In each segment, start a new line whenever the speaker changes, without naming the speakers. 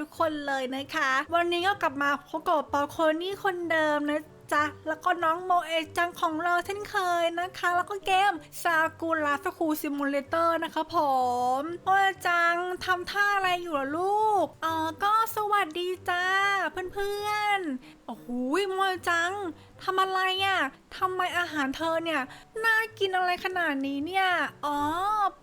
ทุกคนเลยนะคะ วันนี้ก็กลับมาพบกับปอโคนี่คนเดิมนะจ๊ะ แล้วก็น้องโมเอจังของเราเช่นเคยนะคะ แล้วก็เกมซากุระสคูซิมูเลเตอร์นะคะผมโมเอจังทำท่าอะไรอยู่ล่ะลูกอ๋อก็สวัสดีจ้าเพื่อนๆ โอ้โหโมเอจังทำอะไรอะ่ะทำไมอาหารเธอเนี่ย น่ากินอะไรขนาดนี้เนี่ย อ๋อ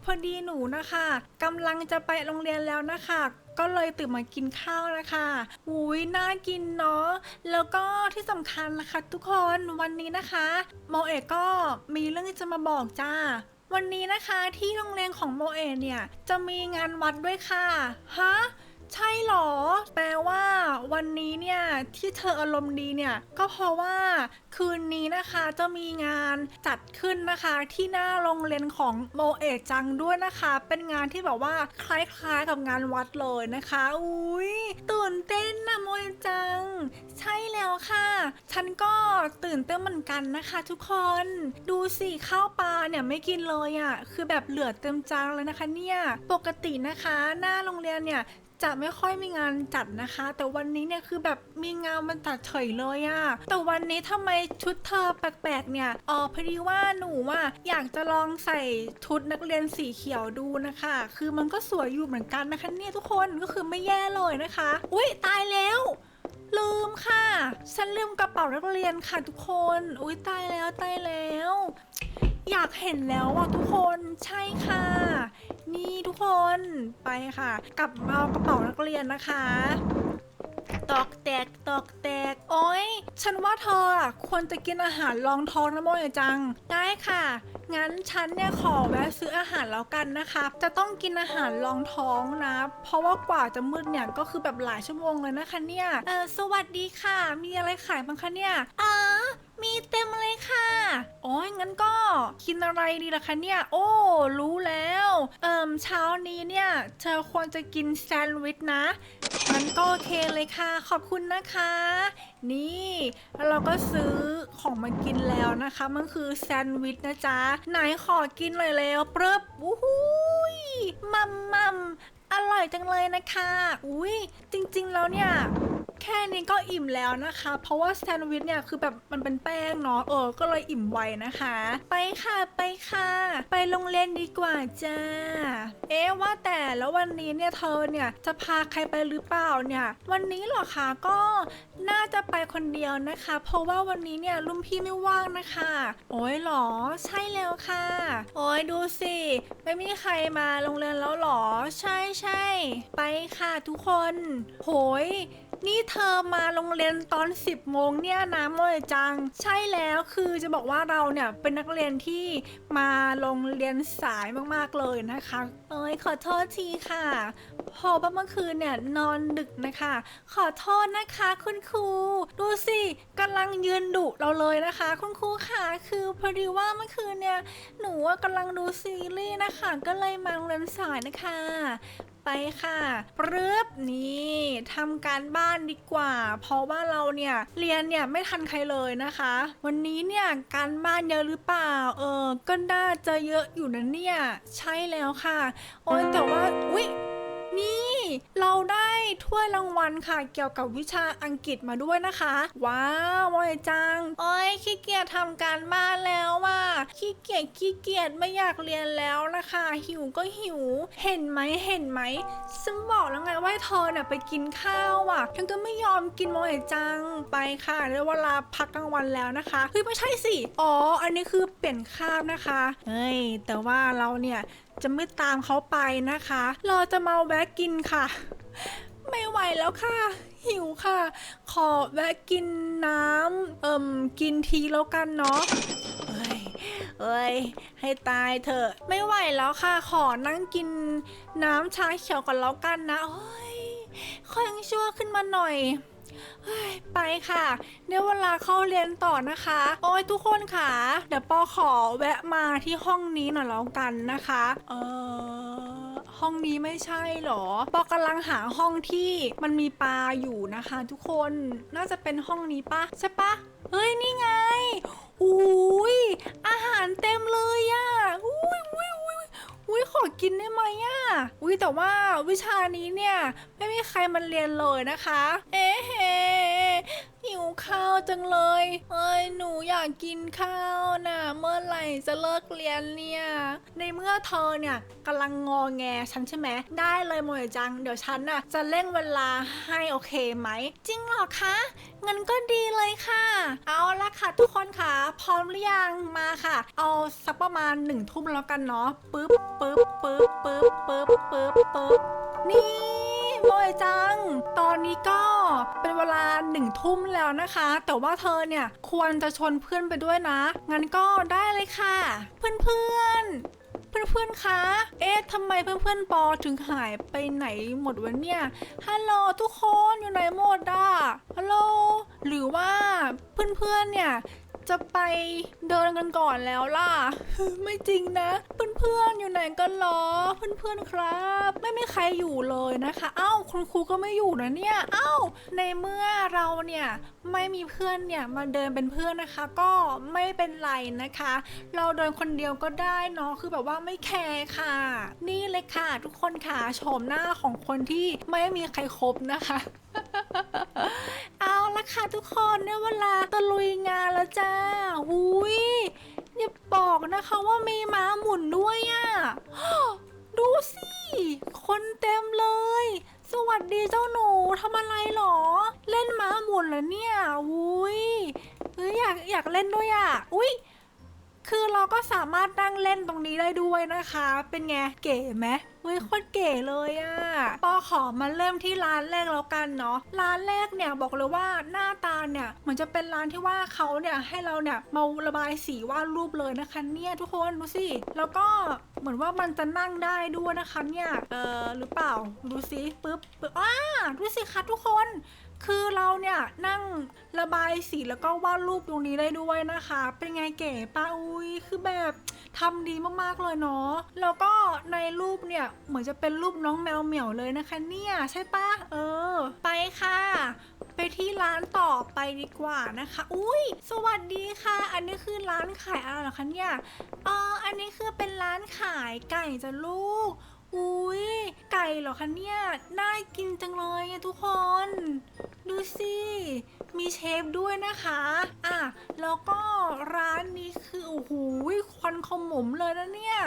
พอดีหนูนะคะกำลังจะไปโรงเรียนแล้วนะคะ ก็เลยตื่นมากินข้าวนะคะหุยน่ากินเนาะ แล้วก็ที่สำคัญนะคะ ทุกคนวันนี้นะคะโมเอะก็มีเรื่องจะมาบอกจ้า วันนี้นะคะที่โรงเรียนของโมเอกเนี่ยจะมีงานวัดด้วยค่ะ ฮะ ใช่เหรอ แปลว่าวันนี้เนี่ยที่เธออารมณ์ดีเนี่ยก็เพราะว่าคืนนี้นะคะจะมีงานจัดขึ้นนะคะที่หน้าโรงเรียนของโมเอะจังด้วยนะคะ เป็นงานที่แบบว่าคล้ายๆกับงานวัดเลยนะคะ อุ้ยตื่นเต้นนะโมเอะจัง ใช่แล้วค่ะ ฉันก็ตื่นเต้นเหมือนกันนะคะ ทุกคน ดูสิข้าวปลาเนี่ยไม่กินเลยอะ่ะคือแบบเหลือเต็มจานเลยนะคะ เนี่ยปกตินะคะ หน้าโรงเรียนเนี่ย จะไม่ค่อยมีงานจัดนะคะ แต่วันนี้เนี่ยคือแบบมีงานมันจัดเฉยเลยอะแต่วันนี้ทำไมชุดเธอแปลกๆเนี่ยอ๋อพอดีว่าหนูอะอยากจะลองใส่ชุดนักเรียนสีเขียวดูนะคะ คือมันก็สวยอยู่เหมือนกันนะคะเนี่ยทุกคนก็คือไม่แย่เลยนะคะ อุ้ยตายแล้วลืมค่ะ ฉันลืมกระเป๋านักเรียนค่ะทุกคน อุ้ยตายแล้วตายแล้ว อยากเห็นแล้วอะทุกคน ใช่ค่ะ นี่ทุกคนไปค่ะ กลับมาเอากระเป๋านักเรียนนะคะ ตอกแตกตอกแตก โอ้ยฉันว่าเธออะควรจะกินอาหารรองท้องนะโมยจัง ได้ค่ะ งั้นฉันเนี่ยขอแวะซื้ออาหารแล้วกันนะคะ จะต้องกินอาหารรองท้องนะ เพราะว่ากว่าจะมืดเนี่ยก็คือแบบหลายชั่วโมงเลยนะคะเนี่ย เออสวัสดีค่ะ มีอะไรขายบ้างคะเนี่ยอ๋อ มีเต็มเลยค่ะโอ้ยงั้นก็กินอะไรดีล่ะคะเนี่ย โอ้ รู้แล้ว เอิมเช้านี้เนี่ย เธอควรจะกินแซนด์วิชนะมันก็โอเคเลยค่ะ ขอบคุณนะคะ นี่แล้วเราก็ซื้อของมากินแล้วนะคะ มันคือแซนด์วิชนะจ๊ะ ไหนขอกินเลยแล้วเปรบอู้หูยมัมมัมอร่อยจังเลยนะคะ อุ้ยจริงๆแล้วเนี่ย แค่นี้ก็อิ่มแล้วนะคะ เพราะว่าแซนด์วิชเนี่ยคือแบบมันเป็นแป้งเนาะเออ ก็เลยอิ่มไวนะคะ ไปค่ะไปค่ะ ไปโรงเรียนดีกว่าจ้า เอ๊ะว่าแต่แล้ววันนี้เนี่ยเธอเนี่ยจะพาใครไปหรือเปล่าเนี่ย วันนี้เหรอคะก็น่าจะไปคนเดียวนะคะ เพราะว่าวันนี้เนี่ยรุ่นพี่ไม่ว่างนะคะ โอ้ยเหรอใช่แล้วค่ะ โอ้ยดูสิไม่มีใครมาโรงเรียนแล้วเหรอ ใช่ใช่ไปค่ะทุกคน โหยนี่เธอมาโรงเรียนตอน 10โมงเนี่ยนะโมยจัง ใช่แล้วคือจะบอกว่าเราเนี่ยเป็นนักเรียนที่มาโรงเรียนสายมากๆเลยนะคะ เอ้ยขอโทษทีค่ะพอเมื่อคืนเนี่ยนอนดึกนะคะ ขอโทษนะคะคุณครู ดูสิกำลังยืนดุเราเลยนะคะ คุณครูค่ะคือพอดีว่าเมื่อคืนเนี่ยหนูว่ากำลังดูซีรีส์นะคะ ก็เลยมาโรงเรียนสายนะคะ ไปค่ะปรึบนี่ทำการบ้านดีกว่า เพราะว่าเราเนี่ยเรียนเนี่ยไม่ทันใครเลยนะคะ วันนี้เนี่ยการบ้านเยอะหรือเปล่า เออ ก็น่าจะเยอะอยู่นะเนี่ย ใช่แล้วค่ะ โอ้ยแต่ว่าอุ๊ยนี่ เราได้ถ้วยรางวัลค่ะ เกี่ยวกับวิชาอังกฤษมาด้วยนะคะ ว้าวโมยจัง โอ้ยขี้เกียจทำการบ้านแล้วว่ะขี้เกียจขี้เกียจไม่อยากเรียนแล้วนะคะ หิวก็หิว เห็นไหมเห็นไหมฉันบอกแล้วไงว่าให้เธอเนี่ยไปกินข้าวอะเธอก็ไม่ยอมกินโมยจังไปค่ะได้เวลาพักกลางวันแล้วนะคะเฮ้ยไม่ใช่สิอ๋อ อันนี้คือเปลี่ยนคาบนะคะเฮ้ยแต่ว่าเราเนี่ย จะไม่ตามเขาไปนะคะ เราจะมาแวะกินค่ะ ไม่ไหวแล้วค่ะ หิวค่ะ ขอแวะกินน้ำเอิ่มกินทีแล้วกันเนาะเอ้ยเอ้ย ให้ตายเถอะ ไม่ไหวแล้วค่ะ ขอนั่งกินน้ำชาเขียวก่อนแล้วกันนะโอ้ยค่อยยังชั่วขึ้นมาหน่อย เฮ้ยไปค่ะเดี๋ยวเวลาเข้าเรียนต่อนะคะ โอ้ยทุกคนค่ะ เดี๋ยวปอขอแวะมาที่ห้องนี้หน่อยแล้วกันนะคะ เออห้องนี้ไม่ใช่หรอ ปอกำลังหาห้องที่มันมีปลาอยู่นะคะ ทุกคนน่าจะเป็นห้องนี้ปะใช่ปะเฮ้ยนี่ไงอุ้ยอาหารเต็มเลยอะอุ้ย อุ้ยขอกินได้ไหมอะอุ้ยแต่ว่าวิชานี้เนี่ย ไม่มีใครมันเรียนเลยนะคะ เอ๊ะ หิวข้าวจังเลยเอ้ยหนูอยากกินข้าวนะเมื่อไหร่จะเลิกเรียนเนี่ย ในเมื่อเธอเนี่ยกำลังงอแงฉันใช่ไหมได้เลยโมยจัง เดี๋ยวฉันน่ะจะเร่งเวลาให้โอเคไหม จริงเหรอคะงั้นก็ดีเลยค่ะ เอาละค่ะทุกคนค่ะ พร้อมหรือยังมาค่ะ เอาสักประมาณหนึ่งทุ่มแล้วกันเนาะปึ๊บปึ๊บปึ๊บปึ๊บปึ๊บปึ๊บปึ๊บนี่ ยจัง ตอนนี้ก็เป็นเวลาหนึ่งทุ่มแล้วนะคะ แต่ว่าเธอเนี่ยควรจะชวนเพื่อนไปด้วยนะ งั้นก็ได้เลยค่ะเพื่อนเพื่อนๆเพื่อนๆ คะ เอ๊ะทำไมเพื่อนๆ ปอถึงหายไปไหนหมดวะเนี่ย ฮัลโหลทุกคนอยู่ไหนหมดอะ ฮัลโหล หรือว่าเพื่อนๆ เนี่ย จะไปเดินกันก่อนแล้วล่ะ ไม่จริงนะ เพื่อนๆอยู่ไหนกันหรอ เพื่อนๆครับ ไม่มีใครอยู่เลยนะคะ เอ้าคุณครูก็ไม่อยู่นะเนี่ย เอ้า ในเมื่อเราเนี่ยไม่มีเพื่อนเนี่ยมาเดินเป็นเพื่อนนะคะ ก็ไม่เป็นไรนะคะ เราเดินคนเดียวก็ได้เนาะคือแบบว่าไม่แคร์ค่ะ นี่เลยค่ะ ทุกคนค่ะโฉมหน้าของคนที่ไม่มีใครครบนะคะ ค่ะทุกคนได้เวลาตะลุยงานแล้วจ้าหุยอย่าบอกนะคะว่ามีม้าหมุนด้วยอะ่ะดูสิ คนเต็มเลย สวัสดีเจ้าหนูทำอะไรหรอ เล่นม้าหมุนเหรอเนี่ยอุ้ยเฮ้ยอยากอยากเล่นด้วยอะอุ้ยคือเราก็สามารถนั่งเล่นตรงนี้ได้ด้วยนะคะ เป็นไงเก๋ไหม เฮ้ยโคตรเก๋เลยอะ่ะปอขอมาเริ่มที่ร้านแรกแล้วกันเนาะ ร้านแรกเนี่ยบอกเลยว่าหน้าตาเนี่ยเหมือนจะเป็นร้านที่ว่าเขาเนี่ยให้เราเนี่ยมาระบายสีวาดรูปเลยนะคะเนี่ยทุกคนดูสิ แล้วก็เหมือนว่ามันจะนั่งได้ด้วยนะคะเนี่ย เออหรือเปล่า ดูสิปึ๊บปึ๊บอ้าดูสิคะทุกคนคือเราเนี่ยนั่งระบายสีแล้วก็วาดรูปตรงนี้ได้ด้วยนะคะ เป็นไงเก๋ป้าอุ้ยคือแบบ ทำดีมากๆเลยเนาะแล้วก็ในรูปเนี่ยเหมือนจะเป็นรูปน้องแมวเหมียวเลยนะคะเนี่ยใช่ปะเออ ไปค่ะ ไปที่ร้านต่อไปดีกว่านะคะ อุ้ยสวัสดีค่ะ อันนี้คือร้านขายอะไรเหรอคะเนี่ยอ๋ออันนี้คือเป็นร้านขายไก่จ้ะลูก อุ้ยไก่เหรอคะเนี่ย น่ากินจังเลยทุกคน ดูสิ มีเชฟด้วยนะคะ อะ แล้วก็ร้านนี้คือโอ้โหควันขมมเลยนะเนี่ย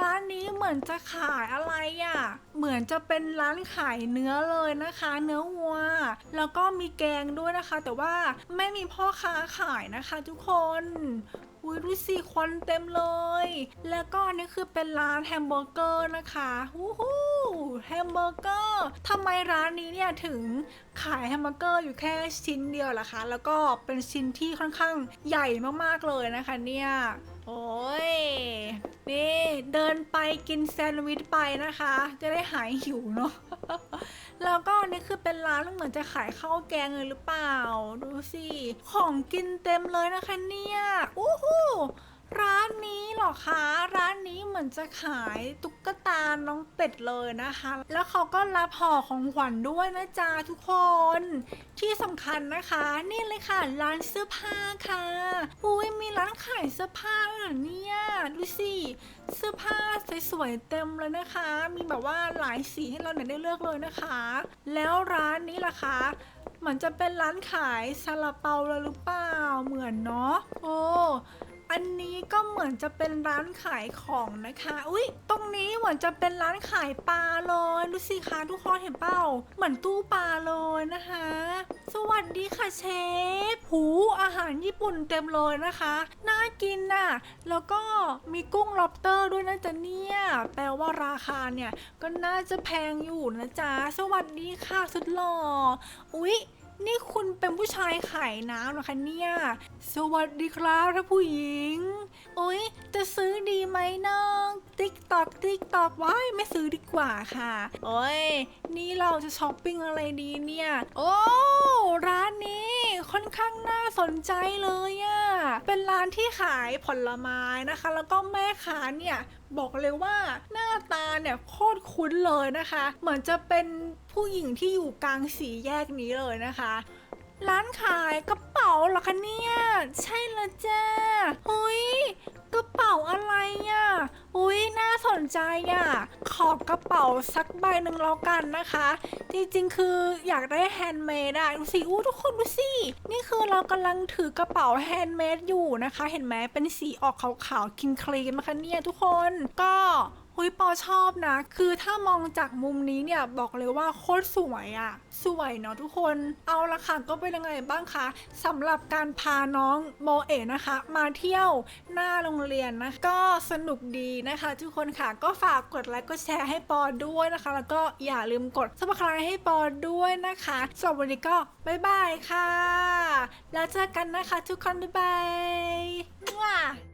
ร้านนี้เหมือนจะขายอะไรอะ่ะ เหมือนจะเป็นร้านขายเนื้อเลยนะคะ เนื้อวัว แล้วก็มีแกงด้วยนะคะ แต่ว่าไม่มีพ่อค้าขายนะคะ ทุกคน อุ้ยดูสิควันเต็มเลย แล้วก็นี่คือเป็นร้านแฮมเบอร์เกอร์นะคะวู้ฮู้แฮมเบอร์เกอร์ทำไมร้านนี้เนี่ยถึงขายแฮมเบอร์เกอร์อยู่แค่ชิ้นเดียวล่ะคะ แล้วก็เป็นชิ้นที่ค่อนข้างใหญ่มากๆเลยนะคะเนี่ย โอ้ย กินแซนด์วิชไปนะคะ จะได้หายหิวเนาะแล้วก็นนี่คือเป็นร้านเหมือนจะขายข้าวแกงเลยหรือเปล่า ดูสิ ของกินเต็มเลยนะคะเนี่ยอู้หู ร้านนี้เหรอคะ ร้านนี้เหมือนจะขายตุ๊กตาน้องเป็ดเลยนะคะ แล้วเขาก็รับห่อของขวัญด้วยนะจ๊ะทุกคน ที่สำคัญนะคะ นี่เลยค่ะ ร้านเสื้อผ้าค่ะ อุ้ยมีร้านขายเสื้อผ้าเหรอเนี่ยดูสิเสื้อผ้าสวยๆเต็มเลยนะคะ มีแบบว่าหลายสีให้เราเนี่ยได้เลือกเลยนะคะ แล้วร้านนี้ล่ะคะเหมือนจะเป็นร้านขายซาลาเปาเลยหรือเปล่าเหมือนเนาะโอ้ อันนี้ก็เหมือนจะเป็นร้านขายของนะคะ อุ๊ยตรงนี้เหมือนจะเป็นร้านขายปลาเลย ดูสิคะทุกคนเห็นเปล่า เหมือนตู้ปลาเลยนะคะ สวัสดีค่ะเชฟ หู อาหารญี่ปุ่นเต็มเลยนะคะ น่ากินน่ะ แล้วก็มีกุ้งล็อบสเตอร์ด้วยนะจ๊ะเนี่ย แปลว่าราคาเนี่ย ก็น่าจะแพงอยู่นะจ๊ะ สวัสดีค่ะสุดหล่อ อุ๊ย นี่คุณเป็นผู้ชายขายน้ำเหรอคะเนี่ย สวัสดีครับท่านผู้หญิง โอ๊ย จะซื้อดีไหมน้อง ติ๊กตอกติ๊กตอกว้ายไม่ซื้อดีกว่าค่ะ โอ้ย นี่เราจะช้อปปิ้งอะไรดีเนี่ย โอ้ ร้านนี้ค่อนข้างน่าสนใจเลยอะเป็นร้านที่ขายผลไม้นะคะ แล้วก็แม่ค้าเนี่ยบอกเลยว่าหน้าตาเนี่ยโคตรคุ้นเลยนะคะ เหมือนจะเป็นผู้หญิงที่อยู่กลางสีแยกนี้เลยนะคะ ร้านขายกระเป๋าเหรอคะเนี่ย ใช่ละจ้าเฮ้ยกระเป๋าอะไรอะ่ะอุ้ยน่าสนใจอะขอกระเป๋าสักใบหนึ่งแล้วกันนะคะ จริงๆคืออยากได้แฮนด์เมดอะดูสิอู้ทุกคนดูสินี่คือเรากำลังถือกระเป๋าแฮนด์เมดอยู่นะคะ เห็นไหมเป็นสีออกขาวๆครีมครีมๆนะคะเนี่ยทุกคนก็ หุยปอชอบนะ คือถ้ามองจากมุมนี้เนี่ยบอกเลยว่าโคตรสวยอะสวยเนาะทุกคน เอาละค่ะก็เป็นยังไงบ้างคะสำหรับการพาน้องโมเอะนะคะ มาเที่ยวหน้าโรงเรียนนะ ก็สนุกดีนะคะ ทุกคนค่ะก็ฝากกดไลค์กดแชร์ให้ปอด้วยนะคะ แล้วก็อย่าลืมกด subscribe ให้ปอด้วยนะคะสำหรับวันนี้ก็บ๊ายบายค่ะ แล้วเจอกันนะคะทุกคนบ๊ายบาย